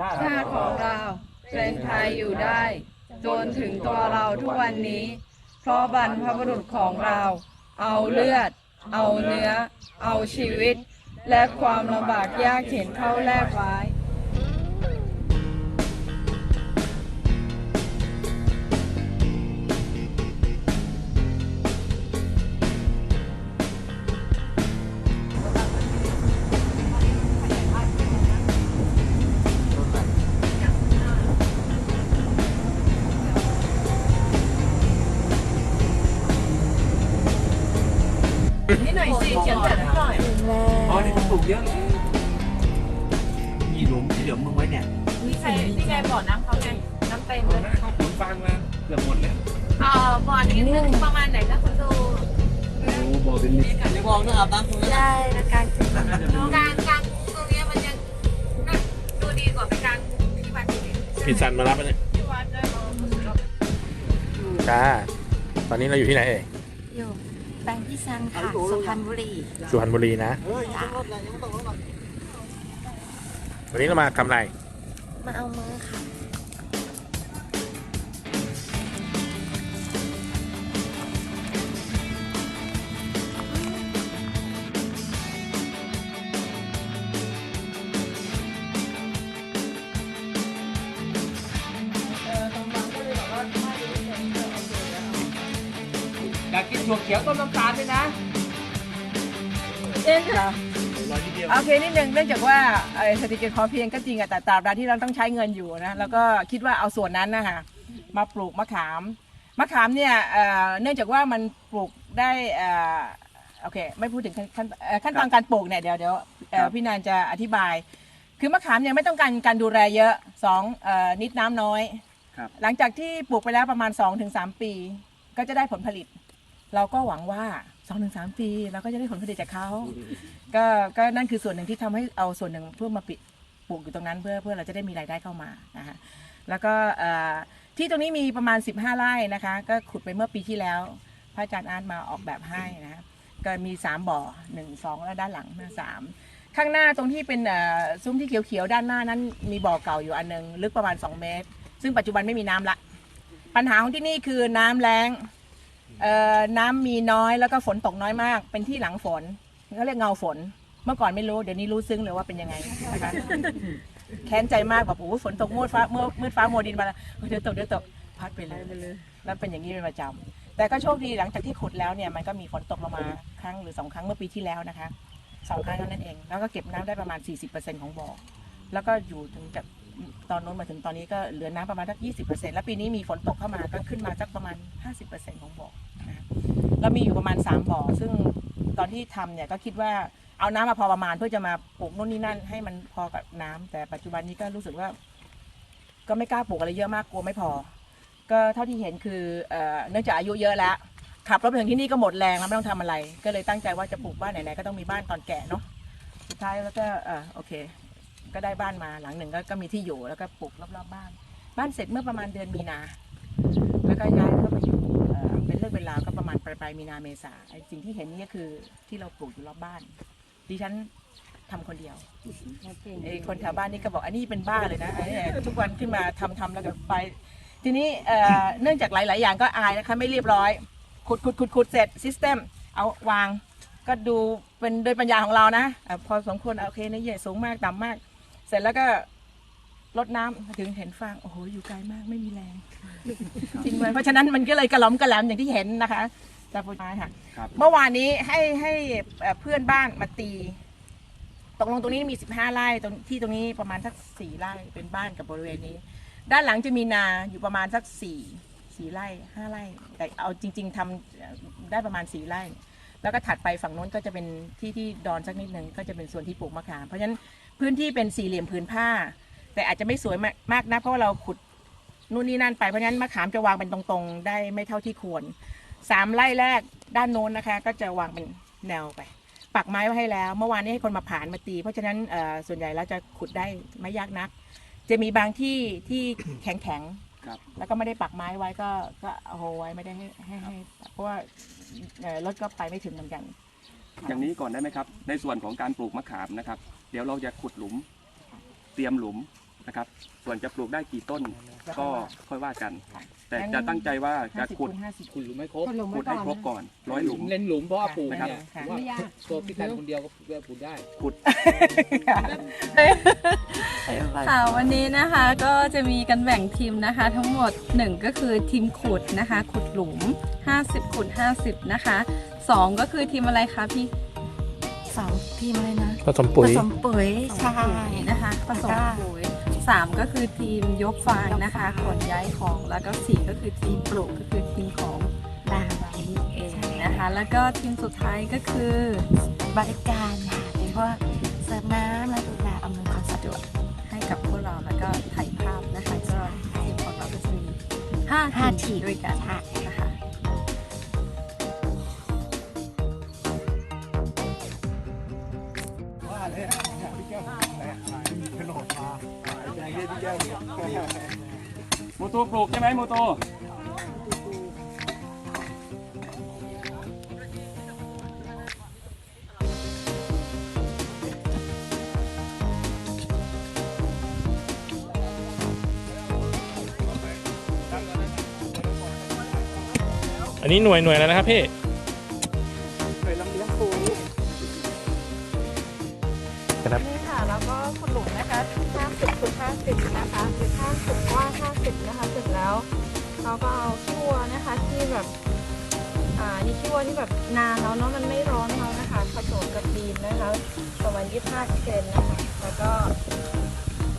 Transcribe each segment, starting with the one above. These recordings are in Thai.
ชาติของเราเป็นไทยอยู่ได้จนถึงตัวเราทุกวันนี้ เพราะบรรพบุรุษของเรา เอาเลือด เอาเนื้อ เอาชีวิต และความลำบากยากเข็นเข้าแลกไว้ นี่หน่อยสิเขียนแต่หน่อยอ๋อนี่ผมปลูกเยอะเลยมีหลุมที่เหลือมึงไว้เนี่ยนี่ไงนี่ไงบ่อน้ำเขาไงน้ำเต็มตเลอนยนั้นเขาปลูกฟางมาเกือบหมดแล้วเอ่อบ่อนี้ลึกประมาณไหนนะคุณดูโอ้บ่อเป็นลิตรจะบอกนะครับตั้งคุณได้นะการน่าจะดูการกางตรงนี้มันยังน่าดูดีกว่าไปกางที่วัดอีกพี่สันมารับไหมเนี่ยที่วัดด้วยจ้าตอนนี้เราอยู่ที่ไหนเอ่ยอยู่ แปลงที่ซันค่ะ สุพรรณบุรีสุพรรณบุรีนะเฮ้ยยังไม่ต้องรถเลยยังไม่ต้องรถหรอกวันนี้เรามาทำอะไร มาเอามือค่ะ ถั่วเขียวต้มน้ำตาลด้วยนะเอ๊ค่ะ ร้อยนิดเดียว โอเคนิดนึงเนื่องจากว่าเอ่อเศรษฐกิจพอเพียงก็จริงอะแต่ตราบใดที่เราต้องใช้เงินอยู่นะแล้วก็คิดว่าเอาส่วนนั้นนะคะมาปลูกมะขามมะขามเนี่ยเอ่อเนื่องจากว่ามันปลูกได้เอ่อโอเคไม่พูดถึงขั้นขั้นเอ่อขั้นตอนการปลูกเนี่ยเดี๋ยวเดี๋ยวเอ่อพี่นานจะอธิบาย คือมะขามเนี่ยไม่ต้องการการดูแลเยอะสองเอ่อนิดน้ำน้อย ครับ หลังจากที่ปลูกไปแล้วประมาณ 2-3 ปี ก็จะได้ผลผลิต เราก็หวังว่า2-3ปีเราก็จะได้ผลผลิตจากเขาก็ก็นั่นคือส่วนหนึ่งที่ทำให้เอาส่วนหนึ่งเพื่อมาปิดปลูกอยู่ตรงนั้นเพื่อเพื่อเราจะได้มีรายได้เข้ามานะคะแล้วก็เอ่อที่ตรงนี้มีประมาณ 15 ไร่นะคะ ก็ขุดไปเมื่อปีที่แล้ว พระอาจารย์อาร์ตมาออกแบบให้นะคะก็มี 3 บ่อ 1 2 แล้วด้านหลังมาสามข้างหน้าตรงที่เป็นเอ่อซุ้มที่เขียวๆด้านหน้านั้น มีบ่อเก่าอยู่อันหนึง ลึกประมาณ 2 เมตร ซึ่งปัจจุบันไม่มีน้ำละ ปัญหาของที่นี่คือน้ำแรง เอ่อน้ำมีน้อยแล้วก็ฝนตกน้อยมาก เป็นที่หลังฝนเขาเรียกเงาฝน เมื่อก่อนไม่รู้เดี๋ยวนี้รู้ซึ้งเลยว่าเป็นยังไงนะคะแค้นใจมากแบบโอ้ฝนตกมืดฟ้ามืดมืดฟ้ามัวดินมาแล้วเดี๋ยวตกเดี๋ยวตกพัดไปเลยแล้วเป็นอย่างนี้เป็นประจำแต่ก็โชคดีหลังจากที่ขุดแล้วเนี่ยมันก็มีฝนตกลงมาครั้งหรือสองครั้งเมื่อปีที่แล้วนะคะสองครั้งเท่านั้นเอง แล้วก็เก็บน้ำได้ประมาณ 40%ของบ่อแล้วก็อยู่ถึงจาก ตอนโน้นมาถึงตอนนี้ก็เหลือน้ำประมาณสัก 20%แล้วปีนี้มีฝนตกเข้ามาก็ขึ้นมาสักประมาณ 50%ของบ่อนะคะแล้วมีอยู่ประมาณ 3 บ่อ ซึ่งตอนที่ทำเนี่ยก็คิดว่าเอาน้ำมาพอประมาณเพื่อจะมาปลูกนู่นนี่นั่น ให้มันพอกับน้ำแต่ปัจจุบันนี้ก็รู้สึกว่า ก็ไม่กล้าปลูกอะไรเยอะมากกลัวไม่พอ ก็เท่าที่เห็นคือเนื่องจากอายุเยอะแล้วขับรถไปถึงที่นี่ก็หมดแรงแล้วไม่ต้องทำอะไร ก็เลยตั้งใจว่าจะปลูกบ้านไหนๆก็ต้องมีบ้านตอนแก่เนาะสุดท้ายแล้วก็เออโอเค ก็ได้บ้านมาหลังหนึ่งก็ก็มีที่อยู่แล้วก็ปลูกรอบๆบ้าน บ้านเสร็จเมื่อประมาณเดือนมีนา แล้วก็ย้ายเข้ามาอยู่เอ่อเป็นเรื่องเป็นราวก็ประมาณปลายปลายๆมีนาเมษาไอ้สิ่งที่เห็นนี่ก็คือที่เราปลูกอยู่รอบบ้าน ดิฉันทำคนเดียวไอ้คนแถวบ้านนี่ก็บอกอันนี้เป็นบ้าเลยนะไอ้เนี่ยทุกวันขึ้นมาทำทำแล้วก็ไป ทีนี้เอ่อเนื่องจากหลาย ๆ อย่างก็อายนะคะไม่เรียบร้อย ขุดขุดขุดขุดเสร็จซิสเต็มเอาวาง ก็ดูเป็นโดยปัญญาของเรานะอะพอสมควรโอเคนะใหญ่สูงมากต่ำมาก เสร็จแล้วก็ลดน้ำถึงเห็นฟางโอ้โหอยู่ไกลมากไม่มีแรงจริงเลยเพราะฉะนั้นมันก็เลยกระหล่อมกระแหลมอย่างที่เห็นนะคะจากผู้ชายค่ะครับเมื่อวานนี้ให้ให้เอ่อเพื่อนบ้านมาตีตกลงตรงนี้มี 15 ไร่ตรงที่ตรงนี้ประมาณสักสี่ไร่เป็นบ้านกับบริเวณนี้ ด้านหลังจะมีนาอยู่ประมาณสักสี่สี่ไร่ห้าไร่ แต่เอาจริง ๆทำได้ประมาณสี่ไร่ แล้วก็ถัดไปฝั่งโน้นก็จะเป็นที่ที่ดอนสักนิดหนึ่งก็จะเป็นส่วนที่ปลูกมะขามเพราะฉะนั้น พื้นที่เป็นสี่เหลี่ยมผืนผ้า แต่อาจจะไม่สวยมากมากนะเพราะว่าเราขุดนู่นนี่นั่นไปเพราะฉะนั้นมะขามจะวางเป็นตรงๆ ได้ไม่เท่าที่ควรสามไร่แรกด้านโน้นนะคะ ก็จะวางเป็นแนวไป ปักไม้ไว้ให้แล้ว เมื่อวานนี้ให้คนมาผ่านมาตี เพราะฉะนั้นเอ่อส่วนใหญ่แล้วจะขุดได้ไม่ยากนัก จะมีบางที่ที่แข็งแข็งๆครับแล้วก็ไม่ได้ปักไม้ไว้ก็ก็เอาไว้ไม่ได้ให้ให้ให้เพราะว่าเอ่อรถก็ไปไม่ถึงเหมือนกัน อย่างนี้ก่อนได้ไหมครับ ในส่วนของการปลูกมะขามนะครับ เดี๋ยวเราจะขุดหลุม เตรียมหลุมนะครับ ส่วนจะปลูกได้กี่ต้นก็ค่อยว่ากันค่ะแต่จะตั้งใจว่าจะห้าสิบขุดคูณห้าสิบคุณหลุมไม่ครบขุดให้ครบก่อนร้อยหลุม เล่นหลุมเพราะว่าปลูกเนี่ยค่ะว่าตัวพี่กันคนเดียวก็ปลูกได้ค่ะวันนี้นะคะก็จะมีกันแบ่งทีมนะคะ ทั้งหมด 1 ก็คือทีมขุดนะคะ ขุดหลุม 50ขุด50 นะคะ 2ก็คือทีมอะไรคะพี่สองทีมเลยนะผสมปุ๋ยผสมปุ๋ยใช่นะคะผสมปุ๋ย3ก็คือทีมยกฟางนะคะขนย้ายของแล้วก็4ก็คือทีมปลูกก็คือทีมของดาวเองนะคะ แล้วก็ทีมสุดท้ายก็คือบริการค่ะเป็นพวกเสิร์ฟน้ำและดูแลอำนวยความสะดวกให้กับพวกเราแล้วก็ถ่ายภาพนะคะก็ทีมของเราก็จะมีห้าห้าทีทีมมด้วยกัน มโตปลูกใช่ไหมโมโตอันนี้หน่วยหน่วยแล้วนะครับพี่ เราก็เอาขี้วัวนะคะที่แบบอ่านี่ขี้วัวที่แบบนานแล้วเนาะมันไม่ร้อนแล้วนะคะ ผสมกับดินนะคะประมาณ25เซนนะคะ แล้วก็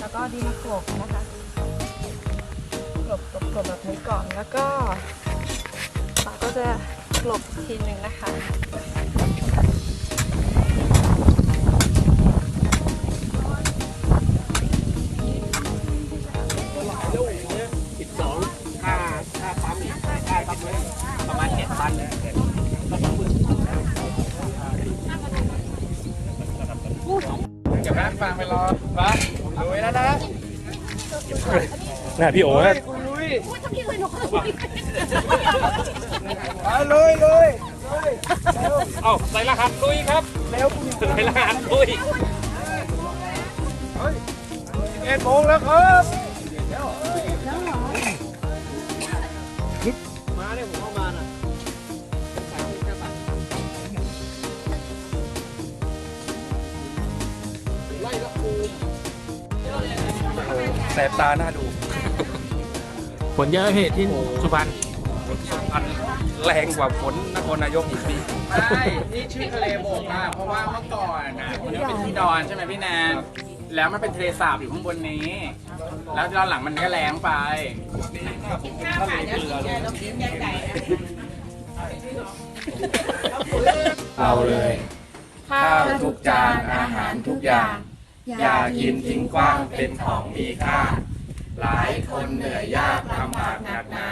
แล้วก็ดินกรบนะคะกลบกลบกลบแบบนี้ก่อนแล้วก็เราก็จะกลบอีกทีหนึ่งนะคะานฟางไปรอฟ้าลุยแล้วนะน่าพี่โอ๋นะคุณลุยมาลุยลุยเอ้าใส่รหัสลุยครับเร็วคุณใส่รหัสลุยเอ็ดโมงแล้วครับ แสบตาหน้าดูฝนเยอะพี่ที่สุพรรณอันแรงกว่าฝนนครนายกอีกปี ใช่นี่ชื่อทะเลโบกอะเพราะว่าเมื่อก่อนนะมันเป็นที่ดอนใช่ไหมพี่แนน แล้วมันเป็นทะเลสาบอยู่ข้างบนนี้ แล้วตอนหลังมันก็แรงไปเอาเลย ข้าวทุกจานอาหารทุกอย่าง อย่ากินทิ้งกว้างเป็นของมีค่า หลายคนเหนื่อยยากลำบากหนักหนา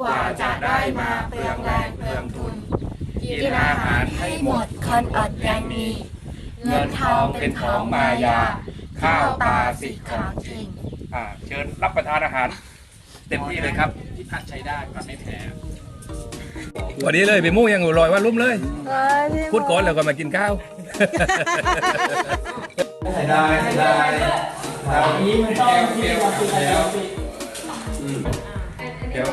กว่าจะได้มาเปลืองแรงเปลืองทุน กินอาหารให้หมดคนอดยังมี เงินทองเป็นของมายา ข้าวปลาสิของจริงอ่าเชิญรับประทานอาหาร เต็มที่เลยครับที่พักใช้ได้ก็ไม่แพ้วันนี้เลยไปมู่ยังลอยว่าลุ่มเลย พูดก่อนแล้วก็มากินข้าว ได้ได้อันนี้มันต้องที่เราติดแล้วเดี๋ยว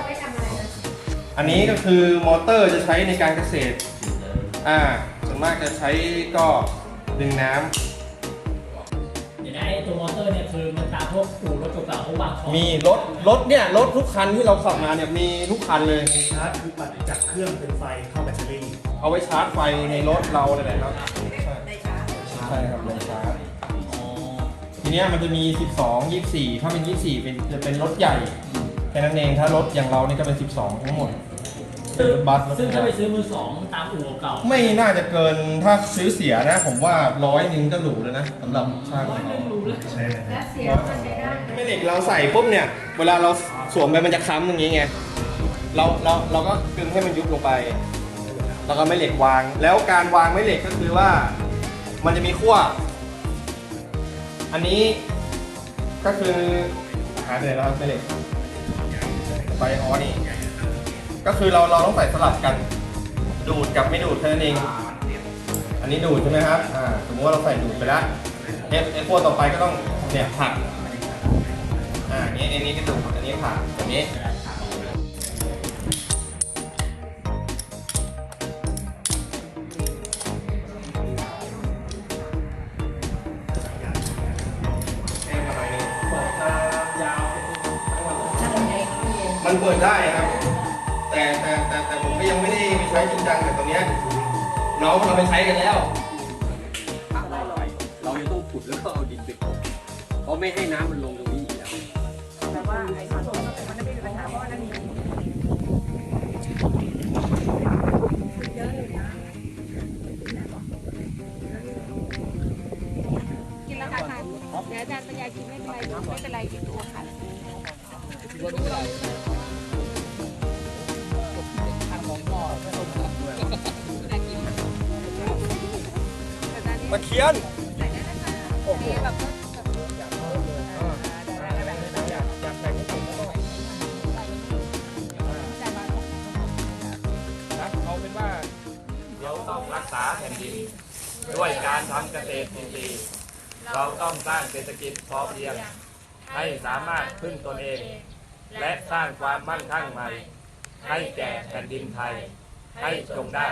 อันนี้ก็คือมอเตอร์จะใช้ในการเกษตร อ่า ส่วนมากจะใช้ก็ดึงน้ำ เดี๋ยวนะไอ้ตัวมอเตอร์เนี่ยคือมันตามพวกอู่รถเก่าๆพวกบางช่องมีรถรถเนี่ยรถทุกคันที่เราขับมาเนี่ยมีทุกคันเลย ชาร์จคือปัดจากเครื่องเป็นไฟเข้าแบตเตอรี่ เอาไว้ชาร์จไฟในรถเราเลยนะครับใช่ครับเลยชาร์จ เนี้ยมันจะมี 12 24 ถ้าเป็น 24 เป็นจะเป็นรถใหญ่แค่นั้นเองถ้ารถอย่างเรานี่ก็เป็น 12 ทั้งหมดเป็นรถบัสรถซึ่งถ้าไปซื้อมือสองตามอู่เก่าไม่น่าจะเกินถ้าซื้อเสียนะ ผมว่าร้อยหนึ่งก็หรูแล้วนะสำหรับช่างของเราใช่ไหมครับไม่เหล็กเราใส่ปุ๊บเนี่ย เวลาเราสวมไปมันจะค้ำอย่างนี้ไงเราเราเราก็กึงให้มันยุบลงไป แล้วก็ไม่เหล็กวาง แล้วการวางไม่เหล็กก็คือว่า มันจะมีขั้ว อันนี้ก็คือหาเลยแล้วครับไม่เล็กไบออนี่ ก็คือเราเราต้องใส่สลับกัน ดูดกับไม่ดูดเท่านั้นเอง อันนี้ดูดใช่ไหมครับ อ่า สมมติว่าเราใส่ดูดไปแล้วเอฟเอฟขั้วต่อไปก็ต้องเนี่ยผลักนี้ผ่านแบบนี้ มันเปิดได้ครับ แต่แต่แต่แต่ผมก็ยังไม่ได้ไปใช้จริงจังแต่ตรงเนี้ยน้องเราไปใช้กันแล้วเราจะต้องขุดแล้วก็เอาดินไปกลบเพราะไม่ให้น้ำมันลงตรงนี้อีกแล้วแต่ว่าไอ้สารมันไม่มีปัญหาเพราะว่านั่นมีกินแล้วค่ะทานเดี๋ยวอาจารย์ปัญญากินไม่เป็นไรไม่เป็นไรกินตัวค่ะ มาเคียนโอ้โหเอาเป็นว่า เดี๋ยวต้องรักษาแผ่นดินด้วยการทำเกษตรอินทรีย์เราต้องสร้างเศรษฐกิจพอเพียง ให้สามารถพึ่งตนเอง และสร้างความมั่งคั่งใหม่ให้แก่แผ่นดินไทย ให้จงได้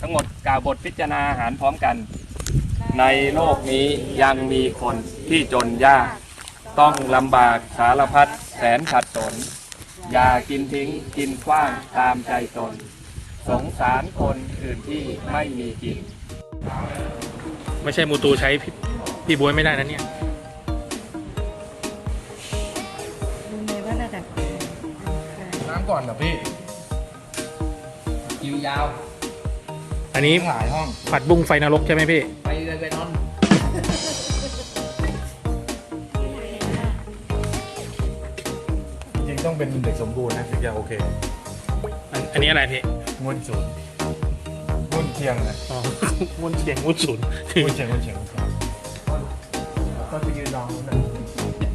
ทั้งหมดกล่าวบทพิจารณาอาหารพร้อมกัน ในโลกนี้ยังมีคนที่จนยาก ต้องลำบากสารพัดแสนขัดสน อย่ากินทิ้งกินกว้างตามใจตน สงสารคนอื่นที่ไม่มีกิน ไม่ใช่มูตูใช้ พี่พี่บวยไม่ได้นะเนี่ยน้ำก่อนเหรอพี่คิวยาวอันนี้หลายห้อง ผัดบุ้งไฟนรกใช่ไหมพี่ ไปเลยไปนอนจริงๆต้องเป็นเด็กสมบูรณ์นะถึงจะโอเคอันอันนี้อะไรพี่งวนศูนย์งวนเชียงนะ อ๋อ มุนเฉียงมุนศูนย์งวนเชียงงวนเชียง ก็ไปยืนรองนั่น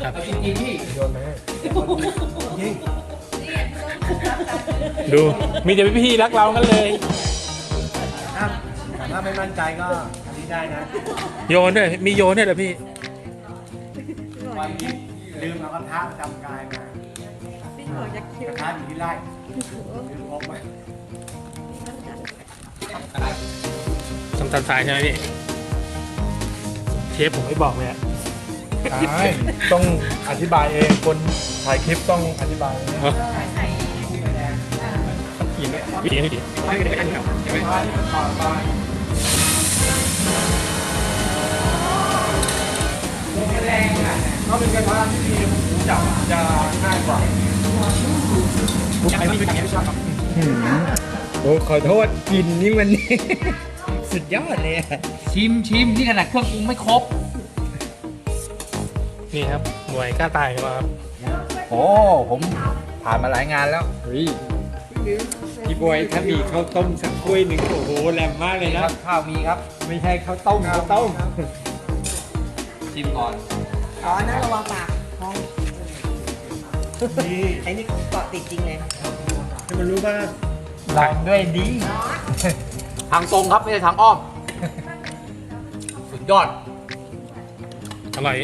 ครับเอาจริงๆพี่โยนไหมยิงดู มีแต่พี่ๆรักเรากันเลย ถ้าถ้าไม่มั่นใจก็อันนี้ได้นะ โยนด้วย มีโยนด้วยเหรอพี่ วันนี้ลืมเอากระทะประจำกายมากระทะอยู่ที่ไร่ลืมพกมาสำตันทรายใช่ไหมพี่ เชฟผมไม่บอกเลยอะ ใช่ต้องอธิบายเองคนถ่ายคลิปต้องอธิบายเองยิงเลยยิงเลยไม่ได้กันครับใช่ไหมถ้าเป็นกระทะที่มีหูจับจะง่ายกว่าใช่ไม่เป็นอย่างนี้ชอบครับโอ้ขอโทษกลินนี่มันสุดยอดเลยอะชิมชิมนี่ขนาดเครื่องปรุงไม่ครบ นี่ครับหน่วยกล้าตายของเราครับโอ้ผมผ่านมาหลายงานแล้วเฮ้ยพี่บอยถ้ามีข้าวต้มสักถ้วยหนึ่งโอ้โหแรงมากเลยนะข้าวมีครับ ไม่ใช่ข้าวต้มข้าวต้มชิมก่อนอ๋อนั่นระวังปากนี่ไอ้นี่เกาะติดจริงเลยให้มันรู้ว่าลองด้วยดีทางตรงครับไม่ใช่ทางอ้อม สุดยอด อร่อย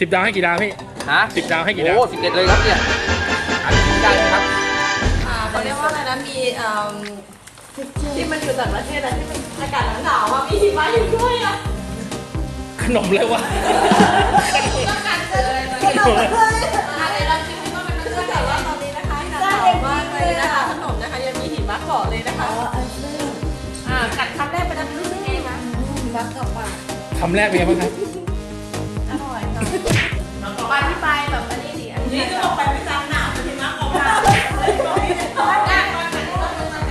สิบดาวให้กี่ดาวพี่ฮะสิบดาวให้กี่ดาวโอ้สิบเอ็ดเลยครับเนี่ยหากินได้ไหมครับเขาเรียกว่าอะไรนะมีเอิ่มที่มันอยู่ต่างประเทศอะที่มันอากาศหนาวๆอะมีหิมะอยู่ด้วยอะขนมเลยวะต้องการเจอขนมเลยอะไรเราคิดว่ามันเชื่อแต่ว่าตอนนี้นะคะหนาวมากเลยนะคะขนมนะคะยังมีหิมะเกาะเลยนะคะอ่ากัดคำแรกไปแล้วรู้สึกไงคะหิมะเกาะปากคำแรกเป็นไงบ้างครับอร่อยค่ะ ขออธิบายแบบอันนี้ดิอันนี้ก็บอกไปไม่จำหนาวหิมะเกาะปากได้ตอนนั้นตอนนั้น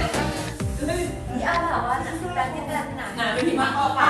นี่อะไรวะนั่นคือแบงค์ที่เดินหนาหนาเป็นหิมะเกาะปา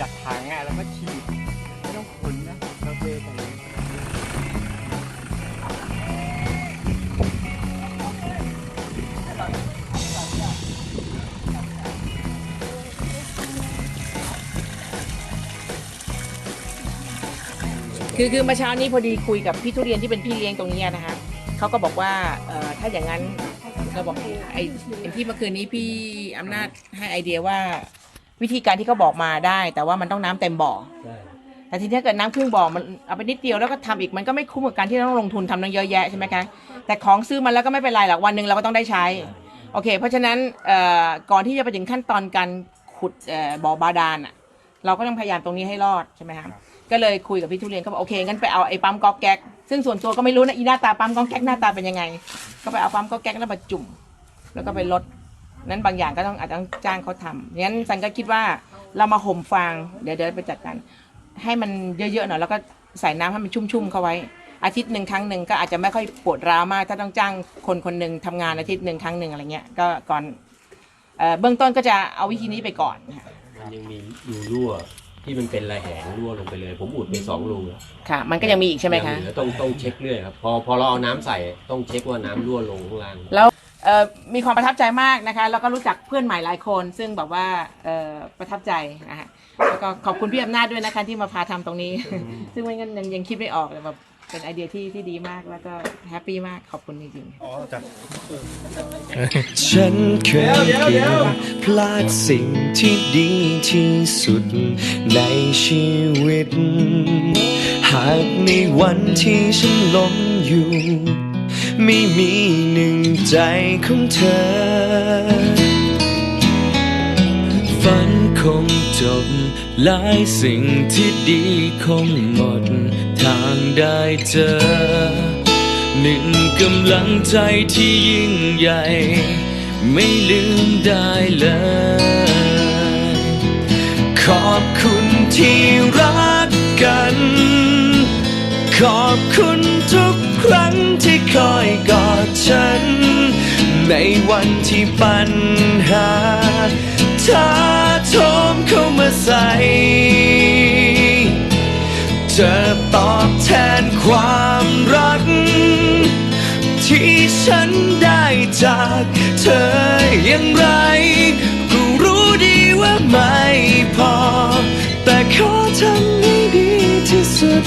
จัดถังอะแล้วก็ฉีดไม่ต้องขนนะเราเวกันเลยคือคือเมื่อเช้านี้พอดีคุยกับพี่ทุเรียนที่เป็นพี่เลี้ยงตรงเนี้ยนะคะเขาก็บอกว่าถ้าอย่างนั้นเราบอกไอ้ไอ้ที่เมื่อคืนนี้พี่อำนาจให้ไอเดียว่า วิธีการที่เขาบอกมาได้ แต่ว่ามันต้องน้ำเต็มบ่อแต่ทีนี้ถ้าเกิดน้ำครึ่งบ่อมันเอาไปนิดเดียวแล้วก็ทำอีกมันก็ไม่คุ้มกับการที่เราต้องลงทุนทำตั้งเยอะแยะใช่ไหมคะแต่ของซื้อมาแล้วก็ไม่เป็นไรหรอกวันหนึ่งเราก็ต้องได้ใช้โอเค เพราะฉะนั้นเอ่อก่อนที่จะไปถึงขั้นตอนการขุดเอ่อบ่อบาดาลอะเราก็ต้องพยายามตรงนี้ให้รอดใช่ไหมครับก็เลยคุยกับพี่ทุเรียนก็บอกโอเคงั้นไปเอาไอ้ปั๊มก๊อกแก๊กซึ่งส่วนตัวก็ไม่รู้นะอีหน้าตาปั๊มก๊อกแก๊กหน้าตาเป็นยังไง ก็ไปเอาปั๊มก๊อกแก๊กแล้วมาจุ่ม แล้วก็ไปลด นั้นบางอย่างก็ต้องอาจจะต้องจ้างเขาทำงั้นซันก็คิดว่าเรามาห่มฟางเดี๋ยวเดี๋ยวไปจัดการให้มันเยอะๆหน่อยแล้วก็ใส่น้ำให้มันชุ่มๆเข้าไว้ อาทิตย์หนึ่งครั้งหนึ่งก็อาจจะไม่ค่อยปวดร้าวมาก ถ้าต้องจ้างคนคนหนึ่งทำงานอาทิตย์หนึ่งครั้งหนึ่งอะไรเงี้ยก็ก่อนเอ่อเบื้องต้นก็จะเอาวิธีนี้ไปก่อนนะคะมันยังมีรูรั่วที่มันเป็นระแหงรั่วลงไปเลย ผมอุดไปสองรูแล้วค่ะ มันก็ยังมีอีกใช่ไหมยัคะงเหลือต้องต้องเช็คเรื่อยครับพอพอเราเอาน้ำใส่ต้องเช็คว่าน้ำรั่วลงข้างล่าง แล้ว เอ่อมีความประทับใจมากนะคะแล้วก็รู้จักเพื่อนใหม่หลายคน ซึ่งแบบว่าเอ่อประทับใจนะคะแล้วก็ขอบคุณพี่อำนาจด้วยนะคะที่มาพาทำตรงนี้ ซึ่งไม่งั้นยังยังคิดไม่ออกเลยแบบเป็นไอเดียที่ที่ดีมากแล้วก็แฮปปี้มากขอบคุณจริงๆ อ๋อจ้ะ ฉันเคยเกือบพลาดสิ่งที่ดีที่สุดในชีวิต หากในวันที่ฉันล้มอยู่ ไม่มีหนึ่งใจของเธอ ฝันคงจบหลายสิ่งที่ดีคงหมด ทางได้เจอ หนึ่งกำลังใจที่ยิ่งใหญ่ ไม่ลืมได้เลย ขอบคุณที่รักกัน ขอบคุณ วันที่ปัญหาท้าทมเข้ามาใส่จะตอบแทนความรัก ที่ฉันได้จากเธออย่างไร กูรู้ดีว่าไม่พอ แต่ขอทำให้ดีที่สุด